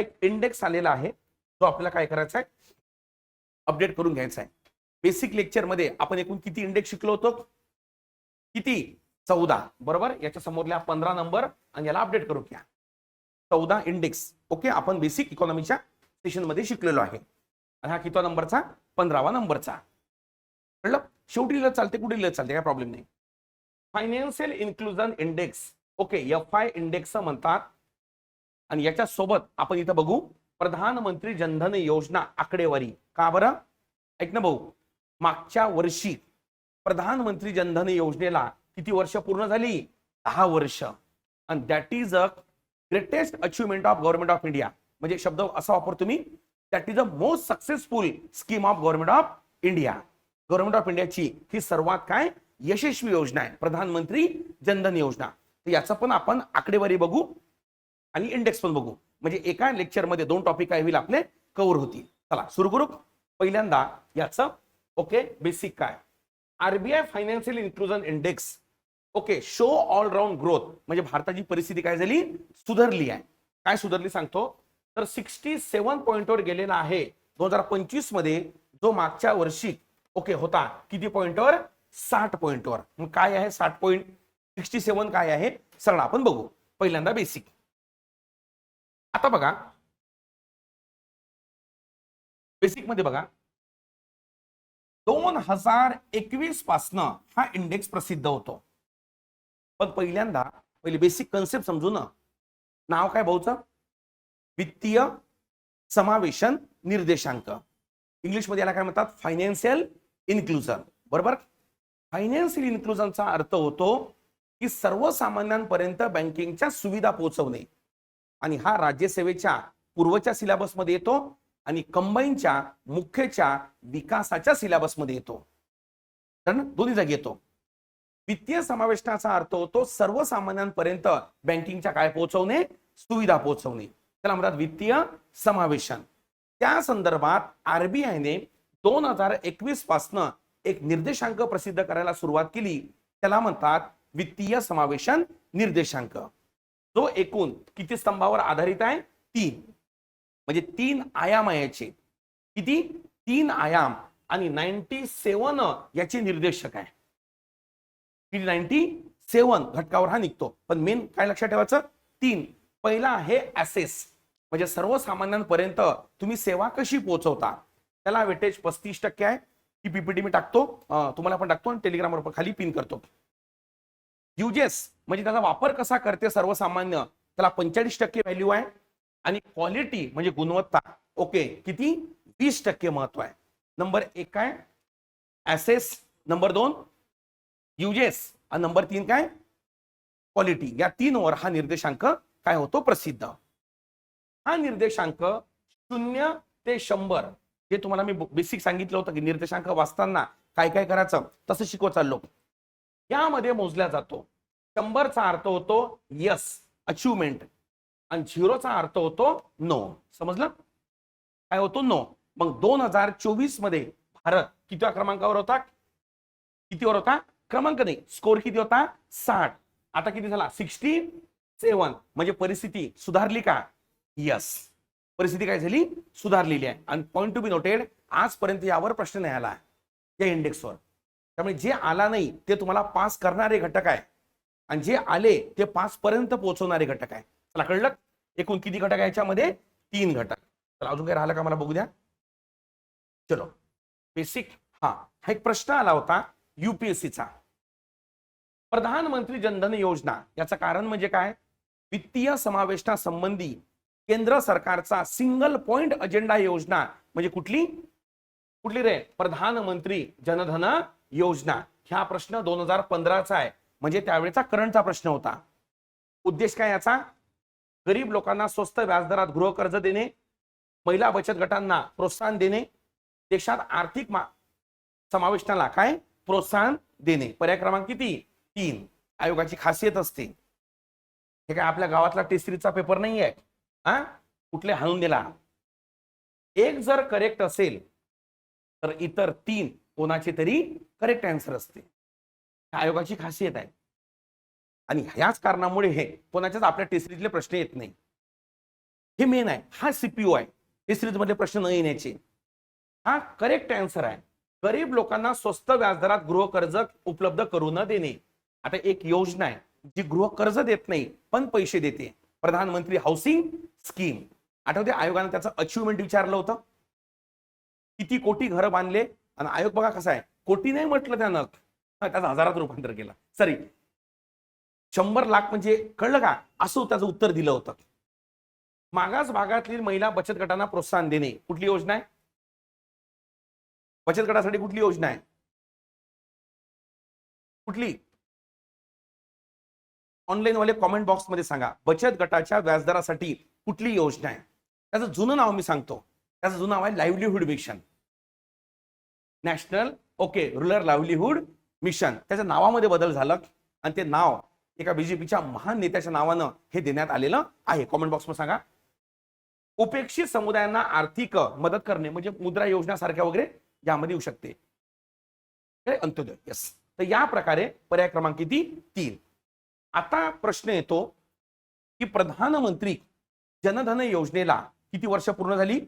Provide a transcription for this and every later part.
हा एक इंडेक्स आलेला आहे. तो आपल्याला काय करायचा आहे? अपडेट करून घ्यायचा आहे. बेसिक लेक्चरमध्ये आपण एकूण किती इंडेक्स शिकलो होतो? किती? चौदा. बरोबर? याच्या समोरल्या पंधरा नंबर आणि याला अपडेट करू घ्या. चौदा इंडेक्स ओके आपण बेसिक इकॉनॉमीच्या सेशनमध्ये शिकलेलो आहे. आणि हा कितवा नंबरचा पंधरावा नंबरचा कळलं? शेवटी लिहिलं चालते. कुठे लिहिलं चालते? काय प्रॉब्लेम नाही. Financial inclusion index okay F I index म्हणतात. आणि याच्यासोबत आपण इथं बघू प्रधानमंत्री जनधन योजना आकडेवारी. का बरं? ऐक ना भाऊ मागच्या वर्षी प्रधानमंत्री जनधन योजनेला किती वर्ष पूर्ण झाली? दहा वर्ष. आणि that is a greatest achievement of government of India म्हणजे शब्द असा वापर तुम्ही that is a most successful scheme of government of India government of इंडियाची ही सर्वात काय? यशस्वी योजना आहे. प्रधानमंत्री जनधन योजना. तर याचं पण आपण आकडेवारी बघू. आणि इंडेक्स पण बघू. म्हणजे एका लेक्चरमध्ये दोन टॉपिक काय होईल आपले कव्हर होतील. चला सुरू करू पहिल्यांदा याचं ओके बेसिक काय? RBI financial inclusion index okay show all round growth म्हणजे भारताची परिस्थिती काय झाली? सुधारली आहे. काय सुधारली सांगतो? तर सिक्स्टी सेव्हन पॉईंटवर गेलेला आहे. दोन हजार पंचवीसमध्ये जो मागच्या वर्षी ओके होता किती पॉईंटवर साठ पॉईंटवर काय आहे साठ पॉईंट सिक्स्टी सेव्हन काय आहे? सरळ आपण बघू. पहिल्यांदा बेसिक आता बघा. बेसिकमध्ये बघा. दोन हजार एकवीस पासनं हा इंडेक्स प्रसिद्ध होतो. पण पहिल्यांदा पहिली बेसिक कन्सेप्ट समजू ना. नाव काय भाऊचं? वित्तीय समावेशन निर्देशांक. इंग्लिशमध्ये याला काय म्हणतात? फायनान्शियल इन्क्लुजन बरोबर? फायनान्शियल इन्क्लुजनचा अर्थ होतो की सर्वसामान्यांपर्यंत बँकिंगच्या सुविधा पोहोचवणे. आणि हा राज्यसेवेच्या पूर्वच्या सिलेबसमध्ये येतो आणि कंबाईनच्या मुख्यच्या विकासाच्या सिलेबसमध्ये येतो. कारण दोन्ही जागी येतो. वित्तीय समावेशनाचा अर्थ होतो सर्वसामान्यांपर्यंत बँकिंगच्या काय पोहोचवणे? सुविधा पोहोचवणे. त्याला म्हणतात वित्तीय समावेशन. त्या संदर्भात आरबीआयने दोन हजार एकवीस पासनं एक निर्देशांक प्रसिद्ध करायला सुरुवात केली. त्याला म्हणतात वित्तीय समावेशन निर्देशांक. जो एकूण किती स्तंभावर आधारित आहे? तीन. म्हणजे तीन आयाम आहे याचे. किती? तीन आयाम. आणि नाईन्टी सेवन याचे निर्देशक आहे. किती? नाईन्टी सेवन घटकावर हा निघतो. पण मेन काय लक्षात ठेवायचं? तीन. पहिला आहे ऍसेस म्हणजे सर्वसामान्यांपर्यंत तुम्ही सेवा कशी पोहोचवता? त्याला वेटेज पस्तीस टक्के आहे. ही पीपीटी मी टाकतो. तुम्हाला पण टाकतो आणि टेलिग्रामवर खाली पिन करतो. युजेस म्हणजे त्याचा वापर कसा करते सर्वसामान्य? त्याला पंचेचाळीस टक्के व्हॅल्यू आहे आणि क्वालिटी म्हणजे गुणवत्ता. ओके किती? वीस टक्के महत्त्व आहे. नंबर एक काय ऍसेस नंबर दोन युजेस आणि नंबर तीन काय? क्वालिटी या तीनवर हा निर्देशांक काय होतो? प्रसिद्ध. हा निर्देशांक शून्य ते शंभर. जे तुम्हाला मी बेसिक सांगितलं होतं की निर्देशांक वाचताना काय काय करायचं? तसं शिकवत चाललो. यामध्ये मोजला जातो. शंभरचा अर्थ होतो यस अचिव्हमेंट आणि झिरोचा अर्थ होतो नो समजलं? काय होतो नो मग दोन हजार चोवीसमध्ये भारत कितव्या क्रमांकावर होता? कितीवर होता? क्रमांक नाही. स्कोर किती होता? साठ. आता किती झाला? Sixty seven. म्हणजे परिस्थिती सुधारली का? यस परिस्थिती काय झाली? सुधारलेली आहे. आणि पॉईंट टू बी नोटेड आजपर्यंत यावर प्रश्न नाही आला. या इंडेक्सवर त्यामुळे जे आला नाही ते तुम्हाला पास करणारे घटक आहे. आणि जे आले ते पाच पर्यंत पोहोचवणारे घटक आहे चला कळलं? एकूण किती घटक आहे याच्यामध्ये? तीन घटक. चला अजून काही राहिलं का मला बघू द्या? चलो. बेसिक हा हा एक प्रश्न आला होता युपीएससीचा प्रधानमंत्री जनधन योजना याचं कारण म्हणजे काय? वित्तीय समावेशनासंबंधी केंद्र सरकारचा सिंगल पॉइंट अजेंडा योजना म्हणजे कुठली? कुठली रे? प्रधानमंत्री जनधन योजना. ह्या प्रश्न दोन हजार पंधराचा आहे. म्हणजे त्यावेळेचा करंटचा प्रश्न होता. उद्देश काय याचा? गरीब लोकांना स्वस्त व्याजदरात गृहकर्ज देणे महिला बचत गटांना प्रोत्साहन देणे देशात आर्थिक समावेशनाला काय? प्रोत्साहन देणे. पर्याय क्रमांक किती? तीन. आयोगाची खासियत असते. हे काय आपल्या गावातला टेस्टरीचा पेपर नाही आहे हा? कुठले हाणून दिला एक जर करेक्ट असेल तर इतर तीन कोणाचे तरी करेक्ट आन्सर असते. आयोगाची खासियत आहे. आणि ह्याच कारणामुळे हे कोणाच्याच आपल्या टेस्टरीतले प्रश्न येत नाही. हे मेन आहे. हा सीपीओ आहे. हे मध्ये प्रश्न न येण्याचे. हा करेक्ट आन्सर आहे. गरीब लोकांना स्वस्त व्याजदरात गृहकर्ज उपलब्ध करू न देणे. आता एक योजना आहे जी गृहकर्ज देत नाही पण पैसे देते. प्रधानमंत्री हाऊसिंग स्कीम आठवते आयोगाने त्याचं अचिव्हमेंट विचारलं होतं? किती कोटी घरं बांधले? आणि आयोग बघा कसा आहे. कोटी नाही म्हटलं त्यानं. त्याचा हजारात रूपांतर केलं. सॉरी शंभर लाख म्हणजे कळलं का? असं त्याचं उत्तर दिलं होतं. मागास भागातील महिला बचत गटांना प्रोत्साहन देणे कुठली योजना आहे? बचत गटासाठी कुठली योजना आहे? कुठली? ऑनलाईन वाले कॉमेंट बॉक्समध्ये सांगा. बचत गटाच्या व्याजदरासाठी कुठली योजना आहे? त्याचं जुनं नाव मी सांगतो. त्याचं जुनं नाव आहे livelihood mission. National okay rural livelihood mission. त्याच्या नावामध्ये बदल झाला आणि ते नाव एका बीजेपीच्या महान नेत्याच्या नावानं हे देण्यात आलेलं आहे. कॉमेंट बॉक्समध्ये सांगा. उपेक्षित समुदायांना आर्थिक मदत करणे म्हणजे मुद्रा योजना सारख्या वगैरे यामध्ये येऊ शकते. अंत्योदय. यस तर या प्रकारे पर्याय क्रमांक किती? तीन. आता प्रश्न येतो की प्रधानमंत्री जनधन योजनेला किती वर्ष पूर्ण झाली?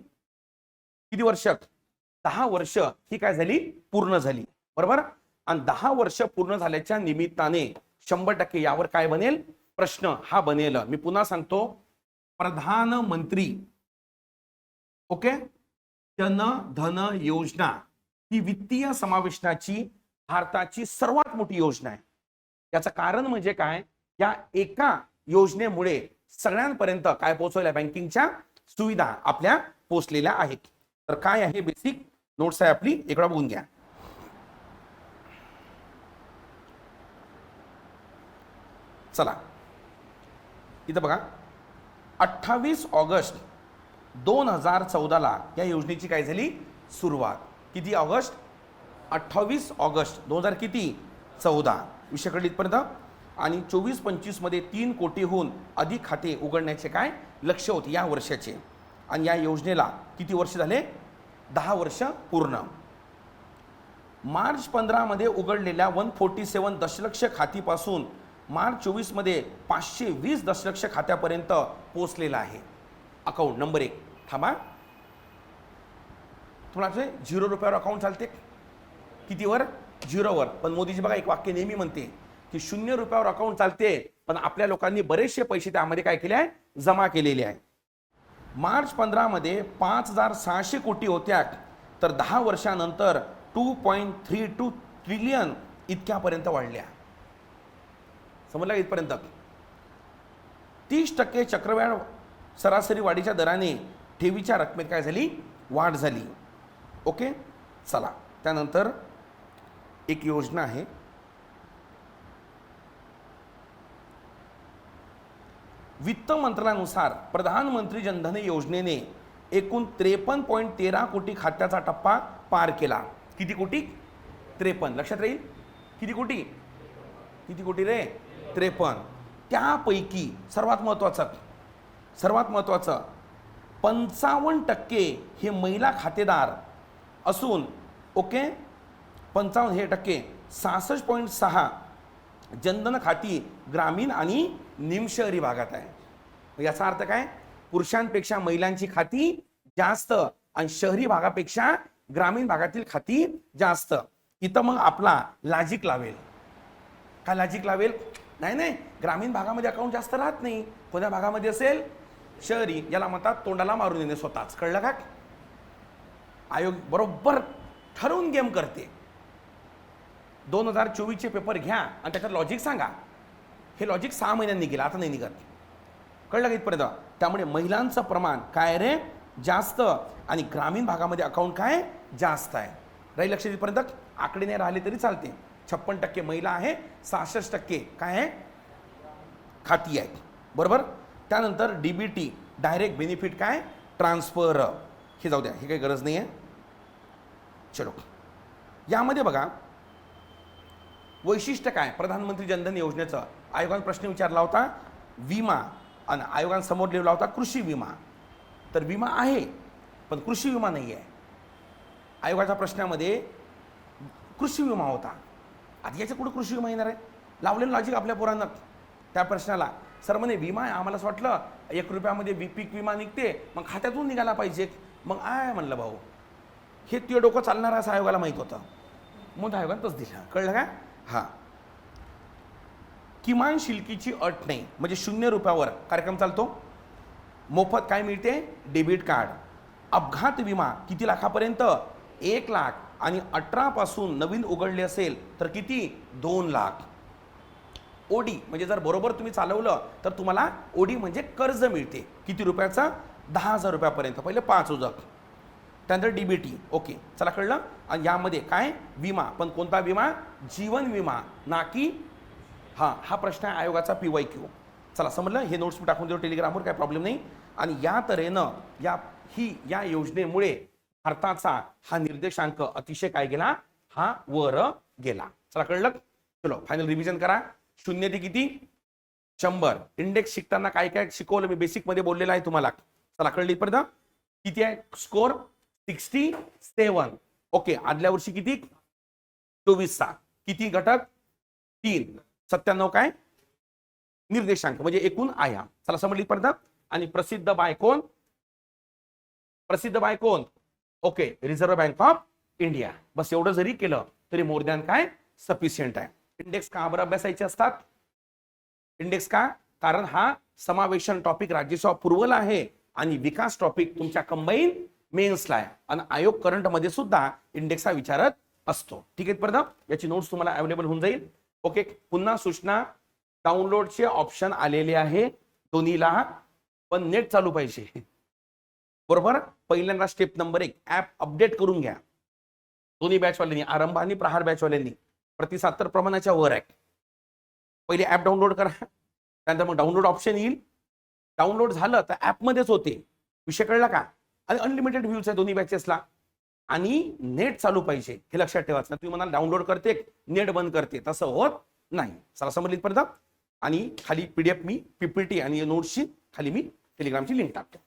किती वर्ष दहा वर्ष ही काय झाली? पूर्ण झाली. बरोबर? आणि दहा वर्ष पूर्ण झाल्याच्या निमित्ताने शंभर टक्के यावर काय बनेल? प्रश्न हा बनेल. मी पुन्हा सांगतो प्रधानमंत्री ओके? जन धन योजना ही वित्तीय समावेशनाची भारताची सर्वात मोठी योजना आहे. याचं कारण म्हणजे काय? या एका योजनेमुळे सगळ्यांपर्यंत काय पोहोचवल्या? बँकिंगच्या सुविधा आपल्या पोहोचलेल्या आहेत. तर काय आहे बेसिक नोट्स आहे आपली. इकडं बघून घ्या. चला. इथं बघा. अठ्ठावीस ऑगस्ट दोन हजार चौदाला या योजनेची काय झाली? सुरुवात. किती ऑगस्ट? अठ्ठावीस ऑगस्ट दोन हजार किती? चौदा. विषयाकडे इथपर्यंत? आणि चोवीस पंचवीसमध्ये तीन कोटीहून अधिक खाते उघडण्याचे काय? लक्ष होते या वर्षाचे. आणि या योजनेला किती वर्ष झाले? दहा वर्ष पूर्ण. मार्च पंधरामध्ये उघडलेल्या वन फोर्टी सेवन दशलक्ष खातीपासून मार्च चोवीसमध्ये पाचशे वीस दशलक्ष खात्यापर्यंत पोचलेला आहे. अकाउंट नंबर एक. थांबा. तुम्हाला झिरो रुपयावर अकाउंट चालते. कितीवर? झिरोवर. पण मोदीजी बघा एक वाक्य नेहमी म्हणते की शून्य रुपयावर अकाउंट चालते पण आपल्या लोकांनी बरेचसे पैसे त्यामध्ये काय केले आहे? जमा केलेले आहे. मार्च पंधरामध्ये पाच हजार सहाशे कोटी होत्या. तर दहा वर्षानंतर two point three two trillion इतक्यापर्यंत वाढल्या. समजलं का इथपर्यंत? तीस टक्के चक्रव्याढ सरासरी वाढीच्या दराने ठेवीच्या रकमेत काय झाली? वाढ झाली. ओके? चला. त्यानंतर एक योजना आहे. वित्त मंत्रालयानुसार प्रधानमंत्री जनधन योजनेने एकूण त्रेपन्न पॉईंट तेरा कोटी खात्याचा टप्पा पार केला. किती कोटी? त्रेपन्न. लक्षात राहील? किती कोटी? किती कोटी रे? त्रेपन्न. त्यापैकी सर्वात महत्त्वाचं सर्वात महत्त्वाचं पंचावन्न टक्के हे महिला खातेदार असून ओके? पंचावन्न हे टक्के. सहासष्ट पॉईंट सहा जनधन खाती ग्रामीण आणि निमशहरी भागात आहे. याचा अर्थ काय? पुरुषांपेक्षा महिलांची खाती जास्त आणि शहरी भागापेक्षा ग्रामीण भागातील खाती जास्त. इथं मग आपला लॉजिक लावेल. काय लॉजिक लावेल? नाही नाही. ग्रामीण भागामध्ये अकाउंट जास्त राहत नाही. कोणत्या भागामध्ये असेल? शहरी. याला म्हणतात तोंडाला मारून देणे स्वतःच. कळलं का? आयोग बरोबर ठरवून गेम करते. दोन हजार चोवीसचे पेपर घ्या आणि त्याच्यात लॉजिक सांगा. हे लॉजिक सहा महिन्यांनी गेलं आता नाही निघत. कळलं का इथपर्यंत? त्यामुळे महिलांचं प्रमाण काय रे? जास्त. आणि ग्रामीण भागामध्ये अकाउंट काय? जास्त आहे. राहील लक्ष इथपर्यंत आकडे नाही राहिले तरी चालते. छप्पन टक्के महिला आहे सहासष्ट टक्के काय आहे? खाती आहेत बरोबर? त्यानंतर D B T direct benefit काय? ट्रान्सफर हे जाऊ द्या हे काही गरज नाही आहे चलो. यामध्ये बघा वैशिष्ट्य काय? प्रधानमंत्री जनधन योजनेचं. आयोगाने प्रश्न विचारला होता विमा आणि आयोगांसमोर लिहिला होता कृषी विमा. तर विमा आहे पण कृषी विमा नाही आहे आयोगाच्या प्रश्नामध्ये कृषी विमा होता. आता याच्या कुठं कृषी विमा येणार आहे लावलेलं लॉजिक आपल्या पोरांना. त्या प्रश्नाला. सर म्हणे विमा आहे. आम्हाला असं वाटलं एक रुपयामध्ये वि पीक विमा निघते मग खात्यातून निघाला पाहिजे. मग आय म्हणलं भाऊ हे ते डोकं चालणार असं आयोगाला माहीत होतं. मग आयोगानं तसं दिलं. कळलं का? हां. किमान शिल्कीची अट नाही. म्हणजे शून्य रुपयावर कार्यक्रम चालतो. मोफत काय मिळते? Debit card. अपघात विमा किती लाखापर्यंत? एक लाख. आणि अठरापासून नवीन उघडले असेल तर किती? दोन लाख. ओडी म्हणजे जर बरोबर तुम्ही चालवलं तर तुम्हाला ओडी म्हणजे कर्ज मिळते. किती रुपयाचा? दहा हजार रुपयापर्यंत. पहिले पाच उजक त्यानंतर डीबीटी ओके. चला कळलं? आणि यामध्ये काय? विमा. पण कोणता विमा? जीवन विमा. ना की? हां हा प्रश्न आहे आयोगाचा पी वाय क्यू. चला समजलं? हे नोट्स मी टाकून देऊ टेलिग्रामवर काय प्रॉब्लेम नाही. आणि या तऱ्हेनं या ही या योजनेमुळे भारताचा हा निर्देशांक अतिशय काय गेला? हा वर गेला. चला कळलं? चलो फायनल रिव्हिजन करा. शून्य ते किती? शंभर. इंडेक्स शिकताना काय काय शिकवलं? मी बेसिकमध्ये बोललेलं आहे तुम्हाला. चला कळली पर्यंत किती आहे? स्कोर सिक्स्टी सेवन ओके आदल्या वर्षी किती? चोवीसचा किती घटक? तीन. सत्त्याण्णव काय? निर्देशांक म्हणजे एकूण आया चला समजली पर्यंत आणि प्रसिद्ध बाय कोण? प्रसिद्ध बाय कोण? Okay Reserve Bank of India. बस एवढं जरी केलं तरी मोर दॅन काय? सफिशियंट आहे. इंडेक्स का बरं अभ्यासायचे असतात? इंडेक्स का? कारण हा समावेशन टॉपिक राज्यसभा पूर्वला आहे आणि विकास टॉपिक तुमच्या कंबाईन मेन्सला आहे. आणि आयोग करंटमध्ये सुद्धा इंडेक्स हा विचारत असतो. ठीक आहे पर्यंत याची नोट्स तुम्हाला अवेलेबल होऊन जाईल. ओके पुन्हा सूचना. डाउनलोडचे ऑप्शन आलेले आहे. दोन्हीला. पण नेट चालू पाहिजे. बरोबर? पहिल्यांदा स्टेप नंबर एक ऍप अपडेट करून घ्या. दोन्ही बॅचवाल्यांनी आरंभ आणि प्रहार बॅचवाल्यांनी प्रतिसाद तर प्रमाणाच्या वर आहे. पहिले ऍप डाउनलोड करा. त्यानंतर मग डाउनलोड ऑप्शन येईल. डाउनलोड झालं तर ऍपमध्येच होते. विषय कळला का? आणि अनलिमिटेड व्ह्यूज आहे दोन्ही बॅचेसला आणि नेट चालू पाहिजे. हे लक्षात ठेवायचं तुम्ही म्हणाल डाउनलोड करते नेट बंद करते. तसं होत नाही. चला समजलीत पर्यंत आणि खाली पीडीएफ मी पीपीटी आणि नोट्सची खाली मी टेलिग्रामची लिंक टाकतो.